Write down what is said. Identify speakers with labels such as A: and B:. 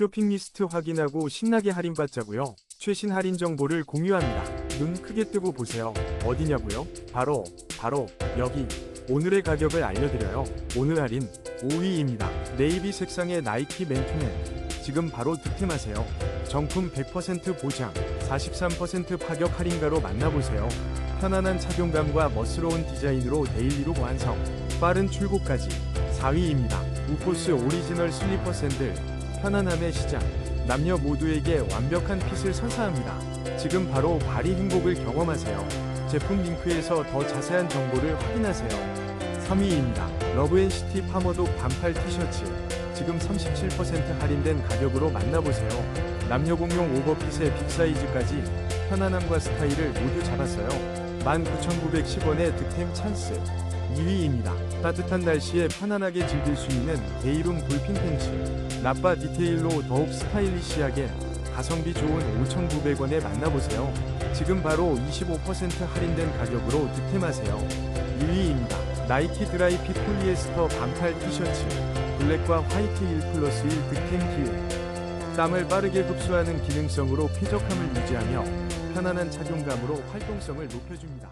A: 쇼핑 리스트 확인하고 신나게 할인받자고요. 최신 할인 정보를 공유합니다. 눈 크게 뜨고 보세요. 어디냐고요? 바로 바로 여기. 오늘의 가격을 알려드려요. 오늘 할인 5위입니다. 네이비 색상의 나이키 맨투맨. 지금 바로 득템하세요. 정품 100% 보장, 43% 파격 할인가로 만나보세요. 편안한 착용감과 멋스러운 디자인으로 데일리로 완성. 빠른 출고까지 4위입니다. 우포스 오리지널 슬리퍼 샌들. 편안함의 시작. 남녀 모두에게 완벽한 핏을 선사합니다. 지금 바로 발이 행복을 경험하세요. 제품 링크에서 더 자세한 정보를 확인하세요. 3위입니다. 러브앤시티 파머독 반팔 티셔츠. 지금 37% 할인된 가격으로 만나보세요. 남녀 공용 오버핏의 빅사이즈까지 편안함과 스타일을 모두 잡았어요. 19,910원의 득템 찬스. 2위입니다. 따뜻한 날씨에 편안하게 즐길 수 있는 데이룸 볼핀 팬츠. 나빠 디테일로 더욱 스타일리시하게 가성비 좋은 5,900원에 만나보세요. 지금 바로 25% 할인된 가격으로 득템하세요. 1위입니다. 나이키 드라이핏 폴리에스터 반팔 티셔츠. 블랙과 화이트 1 플러스 1 득템 기운. 땀을 빠르게 흡수하는 기능성으로 쾌적함을 유지하며 편안한 착용감으로 활동성을 높여줍니다.